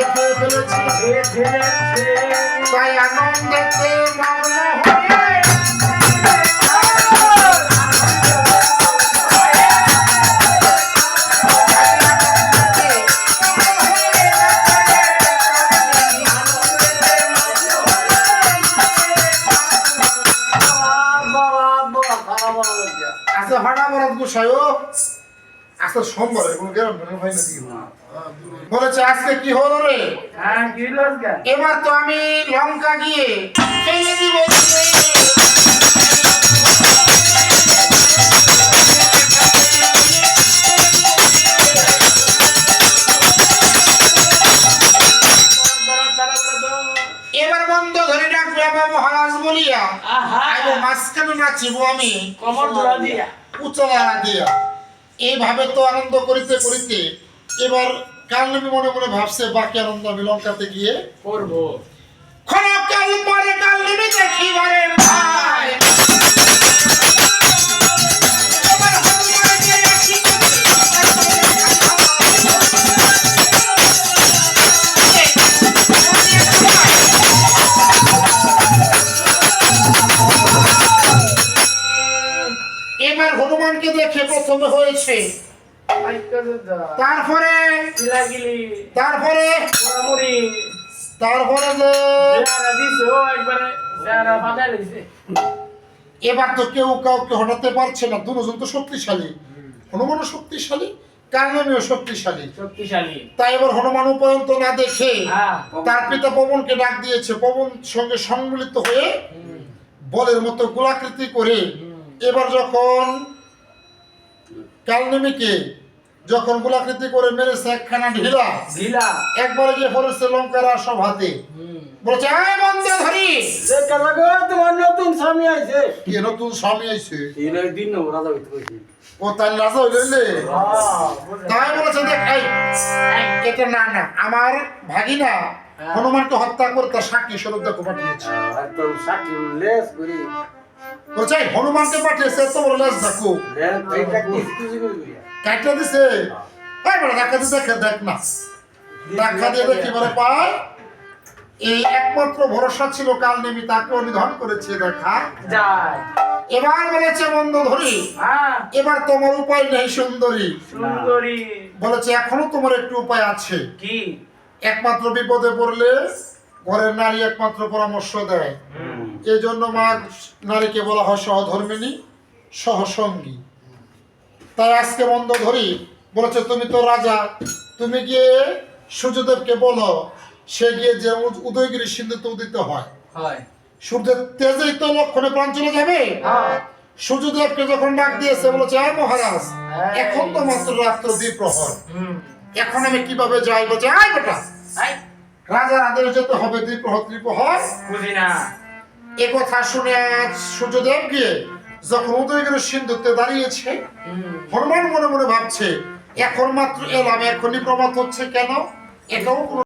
রাতে খেয়ে ফেলেছে। তাই আনন্দেতে মগ্ন হয়ে আচ্ছা ভাড়া বরাদ গোসাই আচ্ছা সোমবার কোনো গ্রাম হয় না কি বলেছে আজকে কি হলো রে? হ্যাঁ এবার তো আমি লঙ্কা গিয়ে ফেলে দিব এবার বন্ধ ধরে ডাকবে আমার মহারাজ বলিয়া আহা। মাঝখানে নাচিব আমি। কমর ধরা দিয়া। উচ্চলা দিয়া। এইভাবে তো আনন্দ করিতে করিতে এবার কালনবী মনে মনে ভাবছে বাকি আনন্দ আমি লঙ্কাতে গিয়ে করব। ক্ষণকাল পরে কালনবী হনুমানকে দেখে প্রথমে হয়েছে। তারপরে তারপরে তারপরে এবার তো কেউ কাউকে হটাতে পারছে না। দুজন তো শক্তিশালী। হনুমানও শক্তিশালী কারণীয় শক্তিশালী। শক্তিশালী। তাই এবার হনুমান উপয়ন্ত না দেখে হ্যাঁ তার পিতা পবনকে ডাক দিয়েছে। পবন সঙ্গে সম্মিলিত হয়ে বলের মতো গোলাকৃতি করে এবার যখন কালনেমিকে যখন গোলাকৃতি করে মেরেছে একখানা ঢিলা ঢিলা। একবারে গিয়ে পড়েছে লঙ্কার সব হাতে। বলছে আয় বন্ধে ধরি দেখা লাগো তোমার নতুন স্বামী আইছে। কি নতুন স্বামী আইছে? তিন দিন না রাজা হইতে কইছি ও তাই রাজা হইলে তাই বলেছে দেখ এই এটা না না আমার ভাগিনা হনুমানকে হত্যা করে তার সাক্ষী স্বরূপ দেখো পাঠিয়েছে। একদম সাকি লেস করি। হনুমানকে পাঠিয়েছে এত বড় লাশ দেখো কাটটা দিছে। এই বড় দেখা দিয়ে দেখে দেখ না দিয়ে দেখি বলে পায় এই একমাত্র ভরসা ছিল কাল নেমি তাকে নিধন করেছে দেখা। যায় এবার বলেছে বন্ধ ধরি। হ্যাঁ। এবার তোমার উপায় নেই সুন্দরী। সুন্দরী। বলেছে এখনও তোমার একটু উপায় আছে। কি? একমাত্র বিপদে পড়লে ঘরের নারী একমাত্র পরামর্শ দেয়। এই জন্য মা নারীকে বলা হয় সহধর্মিনী সহসঙ্গী। তাই আজকে বন্ধ ধরি বলেছে তুমি তো রাজা তুমি গিয়ে সূর্যদেবকে বলো সে গিয়ে যে উদ- উদয়গিরি সিন্ধুতে উদিত হয়। হয়। সূর্যের তেজেই তো লক্ষণে প্রাণ চলে যাবে? হ্যাঁ। সূর্যদেবকে যখন ডাক দিয়েছে বলেছে আয় মহারাজ এখন তো মাত্র রাত্র দ্বিপ্রহর। এখন আমি কীভাবে যাই বলছে আয় বেটা রাজার আদেশ যেতে হবে দ্বিপ্রহর ত্রিপ্রহর। বুঝি না। এ কথা শুনে আজ সূর্যদেব গিয়ে যখন উদয়গিরি সিন্ধুতে দাঁড়িয়েছে হনুমান মনে মনে ভাবছে এখন মাত্র এলাম এখনই প্রমাদ হচ্ছে কেন? এটাও